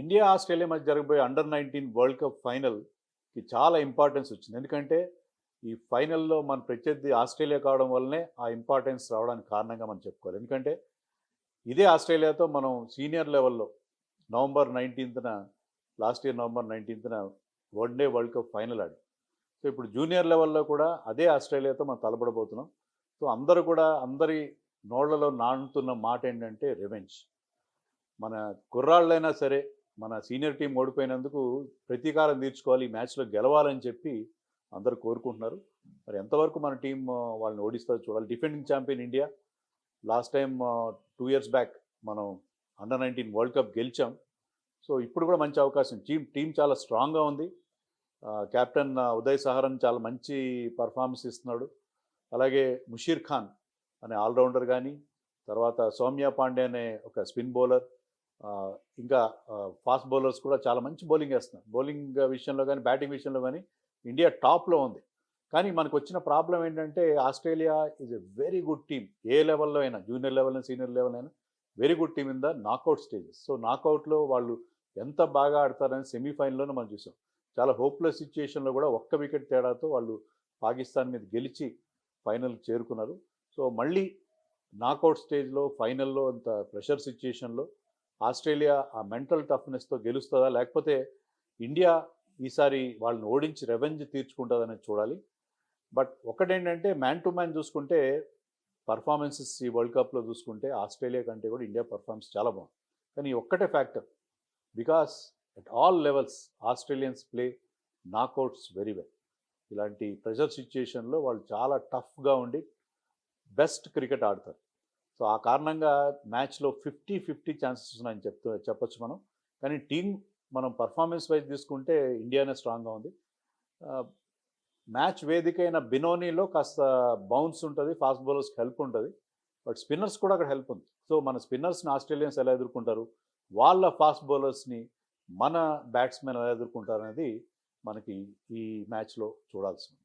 India Australia మధ్య జరగబోయే under nineteen world cup ఫైనల్కి చాలా ఇంపార్టెన్స్ వచ్చింది. ఎందుకంటే ఈ ఫైనల్లో మన ప్రత్యర్థి ఆస్ట్రేలియా కావడం వల్లనే ఆ ఇంపార్టెన్స్ రావడానికి కారణంగా మనం చెప్పుకోవాలి. ఎందుకంటే ఇదే ఆస్ట్రేలియాతో మనం సీనియర్ లెవెల్లో నవంబర్ నైన్టీన్త్న last year November నైన్టీన్త్న one day world cup final ఆడి. సో ఇప్పుడు జూనియర్ లెవెల్లో కూడా అదే ఆస్ట్రేలియాతో మనం తలపడబోతున్నాం. సో అందరూ కూడా అందరి నోళ్ళలో నానుతున్న మాట ఏంటంటే రివెంజ్ మన కుర్రాళ్ళైనా సరే మన సీనియర్ టీం ఓడిపోయినందుకు ప్రతీకారం తీర్చుకోవాలి ఈ మ్యాచ్లో గెలవాలని చెప్పి అందరూ కోరుకుంటున్నారు. మరి ఎంతవరకు మన టీం వాళ్ళని ఓడిస్తుందో చూడాలి. Defending champion India last time two years back మనం అండర్ నైన్టీన్ వరల్డ్ కప్ గెలిచాం. సో ఇప్పుడు కూడా మంచి అవకాశం. టీం టీం చాలా స్ట్రాంగ్గా ఉంది. కెప్టెన్ ఉదయ్ సహరన్ చాలా మంచి పర్ఫార్మెన్స్ ఇస్తున్నాడు. అలాగే ముషీర్ ఖాన్ అనే ఆల్రౌండర్ కానీ తర్వాత సౌమ్య పాండే అనే ఒక స్పిన్ బౌలర్ ఇంకా ఫాస్ట్ బౌలర్స్ కూడా చాలా మంచి బౌలింగ్ వేస్తున్నారు. బౌలింగ్ విషయంలో కానీ బ్యాటింగ్ విషయంలో కానీ ఇండియా టాప్లో ఉంది. కానీ మనకు వచ్చిన ప్రాబ్లం ఏంటంటే Australia is a very good team ఏ లెవెల్లో అయినా జూనియర్ లెవెల్ సీనియర్ లెవెల్ అయినా very good team in the knockout stages so నాకౌట్లో వాళ్ళు ఎంత బాగా ఆడతారని సెమీఫైనల్లోనే మనం చూసాం. చాలా హోప్లెస్ సిచ్యుయేషన్లో కూడా ఒక్క వికెట్ తేడాతో వాళ్ళు పాకిస్తాన్ మీద గెలిచి ఫైనల్కి చేరుకున్నారు. సో మళ్ళీ నాకౌట్ స్టేజ్లో ఫైనల్లో అంత ప్రెషర్ సిచ్యుయేషన్లో ఆస్ట్రేలియా ఆ మెంటల్ టఫ్నెస్తో గెలుస్తుందా? లేకపోతే ఇండియా ఈసారి వాళ్ళని ఓడించి రెవెంజ్ తీర్చుకుంటుందనేది చూడాలి. బట్ ఒకటేంటంటే మ్యాన్ టు మ్యాన్ చూసుకుంటే పర్ఫార్మెన్సెస్ ఈ వరల్డ్ కప్లో చూసుకుంటే ఆస్ట్రేలియా కంటే కూడా ఇండియా పర్ఫార్మెన్స్ చాలా బాగుంది. కానీ ఒక్కటే factor because at all levels Australians play knockouts very well ఇలాంటి ప్రెషర్ సిచ్యుయేషన్లో వాళ్ళు చాలా టఫ్గా ఉండి బెస్ట్ క్రికెట్ ఆడతారు. సో ఆ కారణంగా మ్యాచ్లో ఫిఫ్టీ ఫిఫ్టీ ఛాన్సెస్ ఉన్నాయని చెప్తూ చెప్పొచ్చు మనం. కానీ టీం మనం పర్ఫార్మెన్స్ వైజ్ తీసుకుంటే ఇండియానే స్ట్రాంగ్గా ఉంది. మ్యాచ్ వేదిక అయిన బినోనీలో కాస్త బౌన్స్ ఉంటుంది ఫాస్ట్ బౌలర్స్కి హెల్ప్ ఉంటుంది. బట్ స్పిన్నర్స్ కూడా అక్కడ హెల్ప్ ఉంది. సో మన స్పిన్నర్స్ని ఆస్ట్రేలియన్స్ ఎలా ఎదుర్కొంటారు? వాళ్ళ ఫాస్ట్ బౌలర్స్ని మన బ్యాట్స్మెన్ ఎలా ఎదుర్కొంటారు అనేది మనకి ఈ మ్యాచ్లో చూడాల్సి ఉంది.